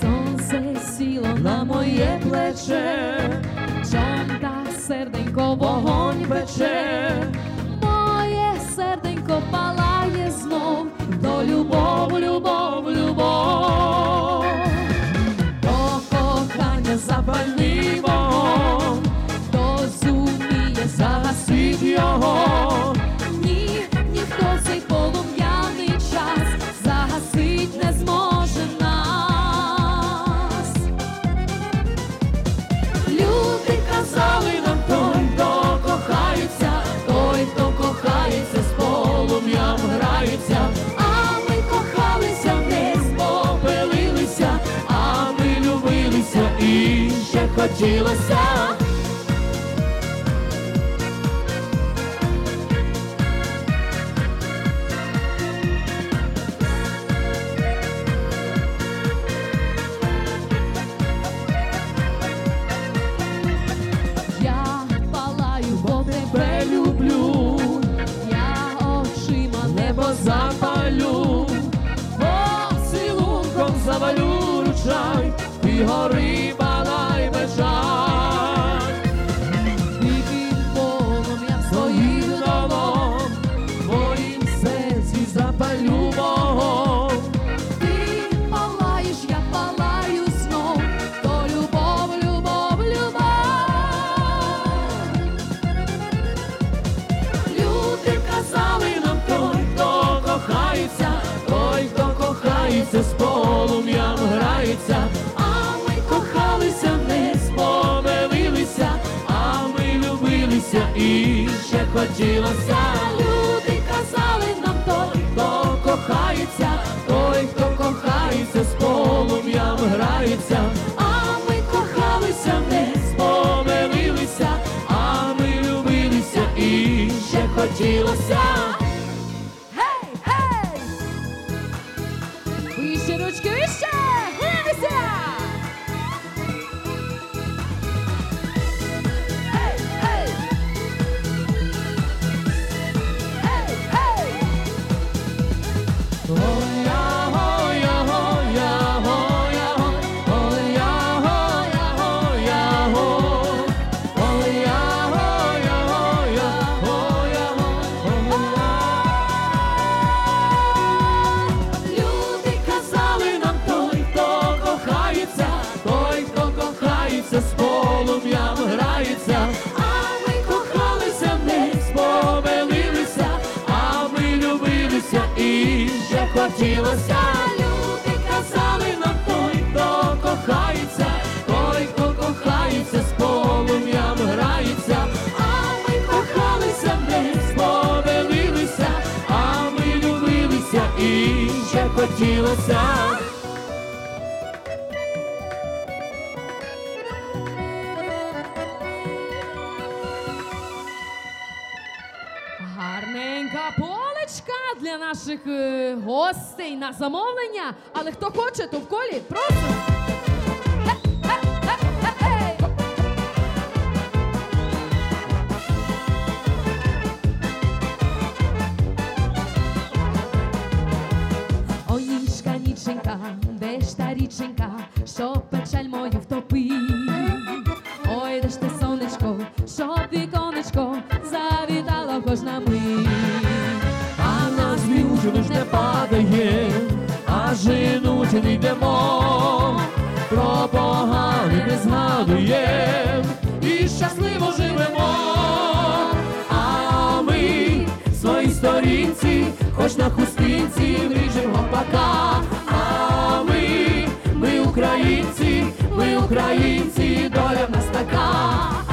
Сонце сіло на моє плече, чанта серденько вогонь пече, моє серденько пале. Ще хотілося. Я палаю, бо тебе люблю, я очима небо запалю, поцілунком завалю ручай, і гори грається, а ми кохалися, не спомилилися, а ми любилися і ще хотілося. Люди казали нам той, хто кохається, той, хто кохається, з полум'ям грається, а ми кохалися, не спомилилися, а ми любилися і ще хотілося. Хотілося. Люди казали нам той, хто кохається, той, хто кохається, з полум'ям грається, а ми кохалися, не спомилилися, а ми любилися і ще хотілося. Гарненька полечка для наших е, гостей на замовлення. Але хто хоче, то в колі прошу. Ой, ніжка, ніченька, де ж та річенька, що печаль мою втопи. Ой, де ж те сонечко, що віконечко йдемо, про погане не згадуєм і щасливо живемо. А ми своїй сторінці, хоч на хустинці, ріжемо гопака. А ми, ми українці, ми українці, доля в нас така.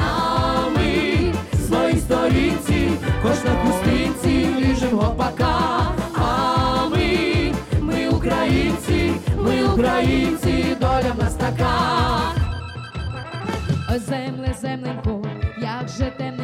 Земле, земленько, як же темненько,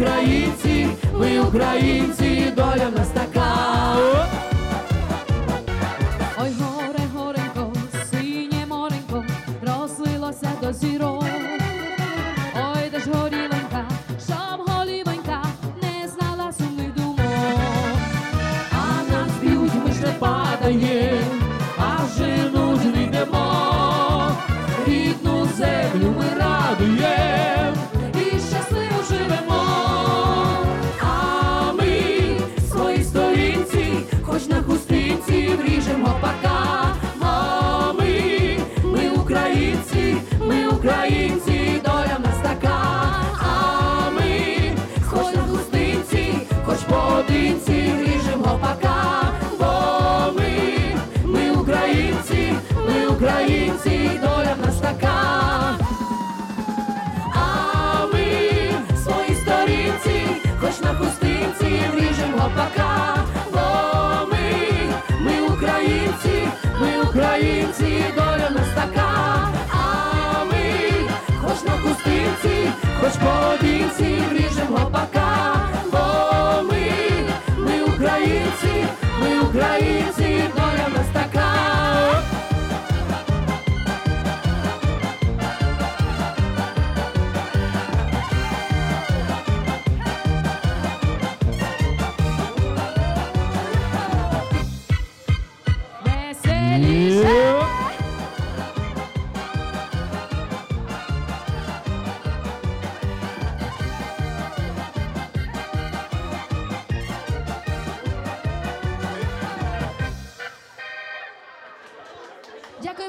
українці, ми українці, доля в нас така. Ой, горе, горенько, синє моренько, розлилося до зірок. Ой, де ж горіленька, щоб голівенька не знала сумних думок. А нас б'ють, ми ж не падаєм, а жену ж не йдемо. Рідну землю ми радуєм вріжем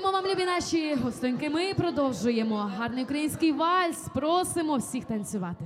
Дякуємо вам, любі наші гостинки. Ми продовжуємо гарний український вальс. Просимо всіх танцювати.